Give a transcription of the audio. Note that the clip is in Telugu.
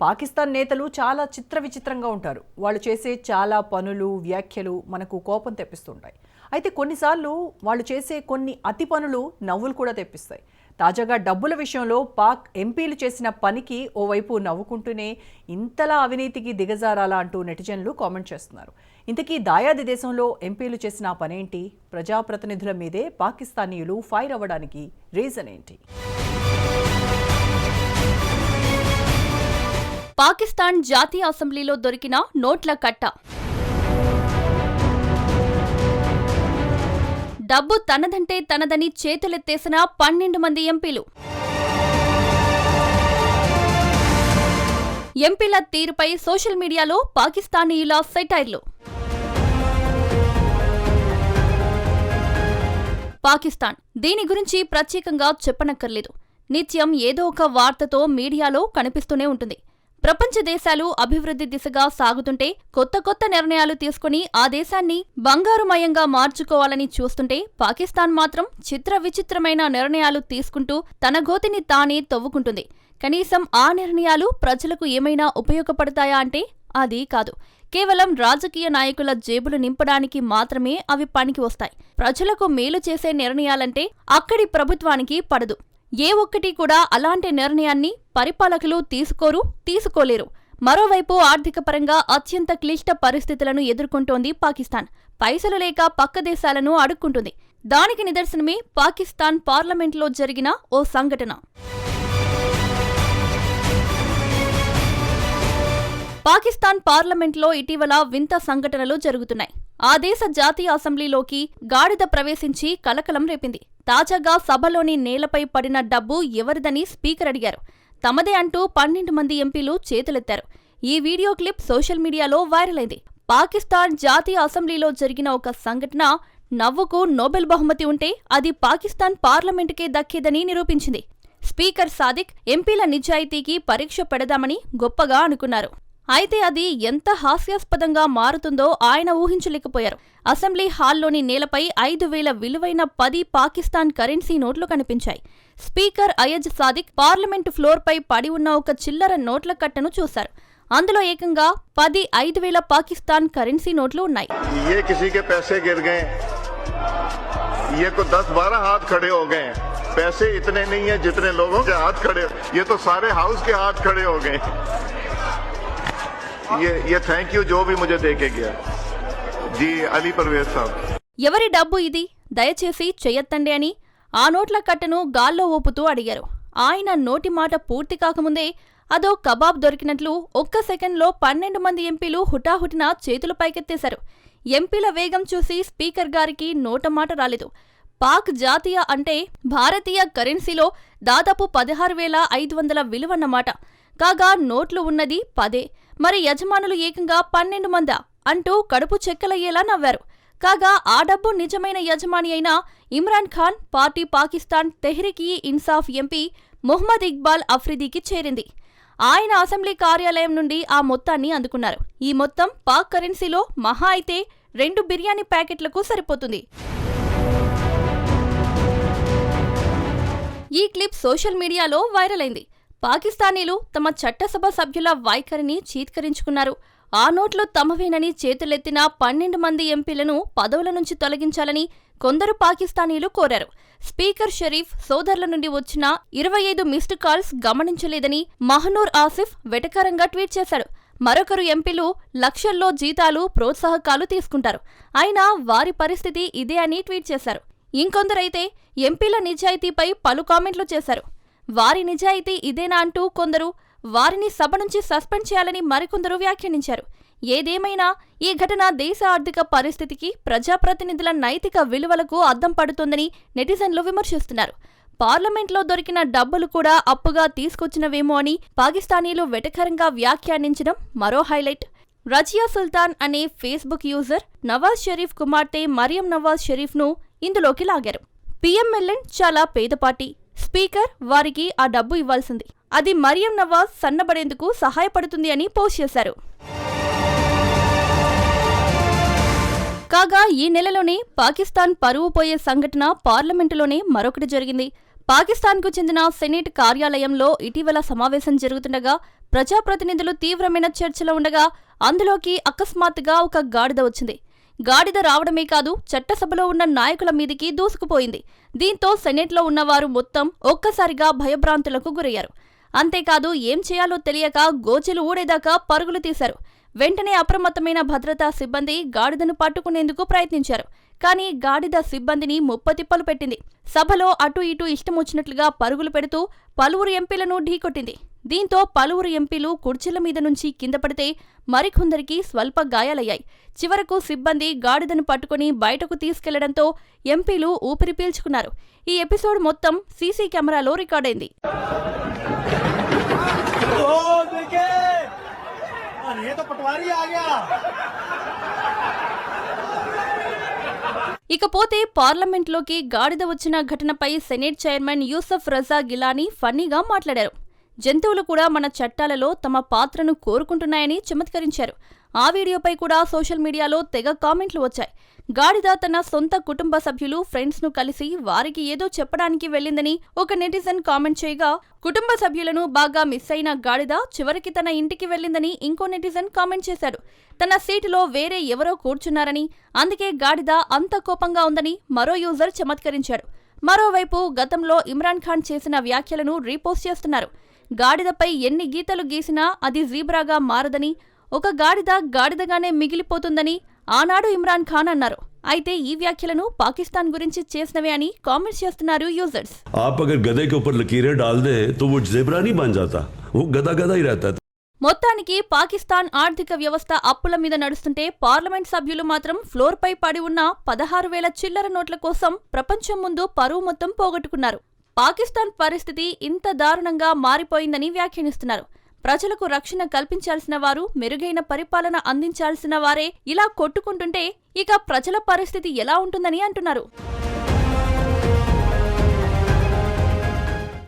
పాకిస్తాన్ నేతలు చాలా చిత్ర విచిత్రంగా ఉంటారు. వాళ్ళు చేసే చాలా పనులు వ్యాఖ్యలు మనకు కోపం తెప్పిస్తుంటాయి. అయితే కొన్నిసార్లు వాళ్ళు చేసే కొన్ని అతి పనులు నవ్వులు కూడా తెప్పిస్తాయి. తాజాగా డబ్బుల విషయంలో పాక్ ఎంపీలు చేసిన పనికి ఓవైపు నవ్వుకుంటూనే ఇంతలా అవినీతికి దిగజారాలా అంటూ నెటిజన్లు కామెంట్ చేస్తున్నారు. ఇంతకీ దాయాది దేశంలో ఎంపీలు చేసిన పనేంటి? ప్రజాప్రతినిధుల మీదే పాకిస్తానీయులు ఫైర్ అవ్వడానికి రీజన్ ఏంటి? పాకిస్తాన్ జాతీయ అసెంబ్లీలో దొరికిన నోట్ల కట్ట. డబ్బు తనదంటే తనదని చేతులెత్తేసిన పన్నెండు మంది ఎంపీలు. ఎంపీల తీరుపై సోషల్ మీడియాలో పాకిస్తానీయుల సెటైర్లు. పాకిస్తాన్ దీని గురించి ప్రత్యేకంగా చెప్పనక్కర్లేదు. నిత్యం ఏదో ఒక వార్తతో మీడియాలో కనిపిస్తూనే ఉంటుంది. ప్రపంచ దేశాలు అభివృద్ధి దిశగా సాగుతుంటే కొత్త కొత్త నిర్ణయాలు తీసుకుని ఆ దేశాన్ని బంగారుమయంగా మార్చుకోవాలని చూస్తుంటే పాకిస్తాన్ మాత్రం చిత్ర విచిత్రమైన నిర్ణయాలు తీసుకుంటూ తన గోతిని తానే తవ్వుకుంటుంది. కనీసం ఆ నిర్ణయాలు ప్రజలకు ఏమైనా ఉపయోగపడతాయా అంటే అది కాదు. కేవలం రాజకీయ నాయకుల జేబులు నింపడానికి మాత్రమే అవి పనికి వస్తాయి ప్రజలకు మేలు చేసే నిర్ణయాలంటే అక్కడి ప్రభుత్వానికి పడదు. ఏ ఒక్కటి కూడా అలాంటి నిర్ణయాన్ని పరిపాలకులు తీసుకోరు తీసుకోలేరు. మరోవైపు ఆర్థిక పరంగా అత్యంత క్లిష్ట పరిస్థితులను ఎదుర్కొంటోంది పాకిస్తాన్. పైసలు లేక పక్క దేశాలను అడుక్కుంటుంది. దానికి నిదర్శనమే పాకిస్తాన్ పార్లమెంట్లో జరిగిన ఓ సంఘటన. పాకిస్తాన్ పార్లమెంట్లో ఇటీవల వింత సంఘటనలు జరుగుతున్నాయి. ఆ దేశ జాతీయ అసెంబ్లీలోకి గాడిద ప్రవేశించి కలకలం రేపింది. తాజాగా సభలోని నేలపై పడిన డబ్బు ఎవరిదని స్పీకర్ అడిగారు. తమదే అంటూ పన్నెండు మంది ఎంపీలు చేతులెత్తారు. ఈ వీడియో క్లిప్ సోషల్ మీడియాలో వైరల్ అయింది. పాకిస్తాన్ జాతీయ అసెంబ్లీలో జరిగిన ఒక సంఘటన నవ్వుకు నోబెల్ బహుమతి ఉంటే అది పాకిస్తాన్ పార్లమెంటుకే దక్కేదని నిరూపించింది. స్పీకర్ సాదిక్ ఎంపీల నిజాయితీకి పరీక్ష పెడదామని గొప్పగా అనుకున్నారు. అయితే అది ఎంత హాస్యాస్పదంగా మారుతుందో ఆయన ఊహించలేకపోయారు అసెంబ్లీ హాల్లోని నేలపై ఐదు వేల విలువైన పది పాకిస్తాన్ కరెన్సీ నోట్లు కనిపించాయి స్పీకర్ అయజ్ సాదిక్ పార్లమెంటు ఫ్లోర్పై పడి ఉన్న ఒక చిల్లర నోట్ల కట్టను చూశారు అందులో ఏకంగా పది ఐదు వేల పాకిస్తాన్ కరెన్సీ నోట్లు ఉన్నాయి ये किसी के पैसे गिर गए ये को दस बारह हाथ खड़े हो गए पैसे इतने नहीं है जितने लोगों के हाथ खड़े ये तो सारे हाउस के हाथ खड़े हो गए ये ये थैंक यू जो भी मुझे दे के गया जी अली परवेज साहब ఎవరి డబ్బు ఇది దయచేసి చెయ్యొత్తండి అని ఆ నోట్ల కట్టను గాల్లో ఊపుతూ అడిగారు ఆయన నోటి మాట పూర్తి కాకముందే అదో కబాబ్ దొరికినట్లు ఒక్క సెకండ్లో పన్నెండు మంది ఎంపీలు హుటాహుటిన చేతులు పైకెత్తేశారు ఎంపీల వేగం చూసి స్పీకర్ గారికి నోట మాట రాలేదు పాక్ జాతీయ అంటే భారతీయ కరెన్సీలో దాదాపు పదహారు వేల ఐదు వందల విలువన్నమాట కాగా నోట్లు ఉన్నది పదే మరి యజమానులు ఏకంగా పన్నెండు మందా? అంటూ కడుపు చెక్కలయ్యేలా నవ్వారు. కాగా ఆ డబ్బు నిజమైన యజమాని అయిన ఇమ్రాన్ ఖాన్ పార్టీ పాకిస్తాన్ తెహ్రికీ ఇన్సాఫ్ ఎంపీ మొహమ్మద్ ఇక్బాల్ అఫ్రిదీకి చేరింది. ఆయన అసెంబ్లీ కార్యాలయం నుండి ఆ మొత్తాన్ని అందుకున్నారు. ఈ మొత్తం పాక్ కరెన్సీలో మహా అయితే రెండు బిర్యానీ ప్యాకెట్లకు సరిపోతుంది. ఈ క్లిప్ సోషల్ మీడియాలో వైరల్ అయింది. పాకిస్తానీలు తమ చట్టసభ సభ్యుల వైఖరిని చీత్కరించుకున్నారు. ఆ నోట్లు తమవేనని చేతులెత్తిన పన్నెండు మంది ఎంపీలను పదవుల నుంచి తొలగించాలని కొందరు పాకిస్తానీలు కోరారు. స్పీకర్ షరీఫ్ సోదరుల నుండి వచ్చిన ఇరవై ఐదు మిస్డ్ కాల్స్ గమనించలేదని మహనూర్ ఆసిఫ్ వెటకారంగా ట్వీట్ చేశాడు. మరొకరు ఎంపీలు లక్షల్లో జీతాలు ప్రోత్సాహకాలు తీసుకుంటారు. అయినా వారి పరిస్థితి ఇదే అని ట్వీట్ చేశారు. ఇంకొందరైతే ఎంపీల నిజాయితీపై పలు కామెంట్లు చేశారు. వారి నిజాయితీ ఇదేనా అంటూ కొందరు వారిని సభ నుంచి సస్పెండ్ చేయాలని మరికొందరు వ్యాఖ్యానించారు. ఏదేమైనా ఈ ఘటన దేశ ఆర్థిక పరిస్థితికి ప్రజాప్రతినిధుల నైతిక విలువలకు అద్దం పడుతోందని నెటిజన్లు విమర్శిస్తున్నారు. పార్లమెంట్లో దొరికిన డబ్బులు కూడా అప్పుగా తీసుకొచ్చినవేమో అని పాకిస్తానీలు వెటకరంగా వ్యాఖ్యానించడం మరో హైలైట్. రజియా సుల్తాన్ అనే ఫేస్బుక్ యూజర్ నవాజ్ షరీఫ్ కుమార్తె మరియం నవాజ్ షరీఫ్ను ఇందులోకి లాగారు. పిఎంఎల్ఎన్ చాలా పేదపాటి స్పీకర్ వారికి ఆ డబ్బు ఇవ్వాల్సింది. అది మరియం నవాజ్ సన్నబడేందుకు సహాయపడుతుంది అని పోస్ట్ చేశారు. కాగా ఈ నెలలోనే పాకిస్తాన్ పరువు పోయే సంఘటన పార్లమెంటులోనే మరొకటి జరిగింది. పాకిస్తాన్కు చెందిన సెనేట్ కార్యాలయంలో ఇటీవల సమావేశం జరుగుతుండగా ప్రజాప్రతినిధులు తీవ్రమైన చర్చలో ఉండగా అందులోకి అకస్మాత్తుగా ఒక గాడిద వచ్చింది. గాడిద రావడమే కాదు చట్టసభలో ఉన్న నాయకుల మీదికి దూసుకుపోయింది. దీంతో సెనేట్లో ఉన్నవారు మొత్తం ఒక్కసారిగా భయభ్రాంతులకు గురయ్యారు. అంతేకాదు ఏం చేయాలో తెలియక గోచెలు ఊడేదాకా పరుగులు తీశారు. వెంటనే అప్రమత్తమైన భద్రతా సిబ్బంది గాడిదను పట్టుకునేందుకు ప్రయత్నించారు. కానీ గాడిద సిబ్బందిని ముప్పతిప్పలు పెట్టింది. సభలో అటు ఇటు ఇష్టమొచ్చినట్లుగా పరుగులు పెడుతూ పలువురు ఎంపీలను ఢీకొట్టింది. దీంతో పలువురు ఎంపీలు కుర్చీల మీద నుంచి కింద పడితే మరికొందరికి స్వల్ప గాయాలయ్యాయి. చివరకు సిబ్బంది గాడిదను పట్టుకుని బయటకు తీసుకెళ్ళడంతో ఎంపీలు ఊపిరి పీల్చుకున్నారు. ఈ ఎపిసోడ్ మొత్తం సీసీ కెమెరాలో రికార్డైంది. ఇకపోతే పార్లమెంట్లోకి గాడిద వచ్చిన ఘటనపై సెనేట్ చైర్మన్ యూసఫ్ రజా గిలానీ ఫన్నీగా మాట్లాడారు. జంతువులు కూడా మన చట్టాలలో తమ పాత్రను కోరుకుంటున్నాయని చమత్కరించారు. ఆ వీడియోపై కూడా సోషల్ మీడియాలో తెగ కామెంట్లు వచ్చాయి. గాడిద తన సొంత కుటుంబ సభ్యులు ఫ్రెండ్స్ను కలిసి వారికి ఏదో చెప్పడానికి వెళ్ళిందని ఒక నెటిజన్ కామెంట్ చేయగా కుటుంబ సభ్యులను బాగా మిస్ అయిన గాడిద చివరికి తన ఇంటికి వెళ్ళిందని ఇంకో నెటిజన్ కామెంట్ చేశాడు. తన సీటులో వేరే ఎవరో కూర్చున్నారని అందుకే గాడిద అంత కోపంగా ఉందని మరో యూజర్ చమత్కరించాడు. మరోవైపు గతంలో ఇమ్రాన్ ఖాన్ చేసిన వ్యాఖ్యలను రీపోస్ట్ చేస్తున్నారు. గాడిదపై ఎన్ని గీతలు గీసినా అది జీబ్రాగా మారదని ఒక గాడిద గాడిదగానే మిగిలిపోతుందని ఆనాడు ఇమ్రాన్ ఖాన్ అన్నారు. అయితే ఈ వ్యాఖ్యలను పాకిస్తాన్ గురించి చేసినవే అని కామెంట్స్ చేస్తున్నారు యూజర్స్. ఆప్ అగర్ గదే కే ఊపర్ లకీరే డాల్ దే తో వో జెబ్రా నీ బన్ జాతా వో గదా గదా రహతా మొత్తానికి పాకిస్తాన్ ఆర్థిక వ్యవస్థ అప్పుల మీద నడుస్తుంటే పార్లమెంట్ సభ్యులు మాత్రం ఫ్లోర్పై పడి ఉన్న పదహారు వేల చిల్లర నోట్ల కోసం ప్రపంచం ముందు పరువు మొత్తం పోగొట్టుకున్నారు. పాకిస్తాన్ పరిస్థితి ఇంత దారుణంగా మారిపోయిందని వ్యాఖ్యానిస్తున్నారు. ప్రజలకు రక్షణ కల్పించాల్సిన వారు మెరుగైన పరిపాలన అందించాల్సిన వారే ఇలా కొట్టుకుంటుంటే ఇక ప్రజల పరిస్థితి ఎలా ఉంటుందని అంటున్నారు.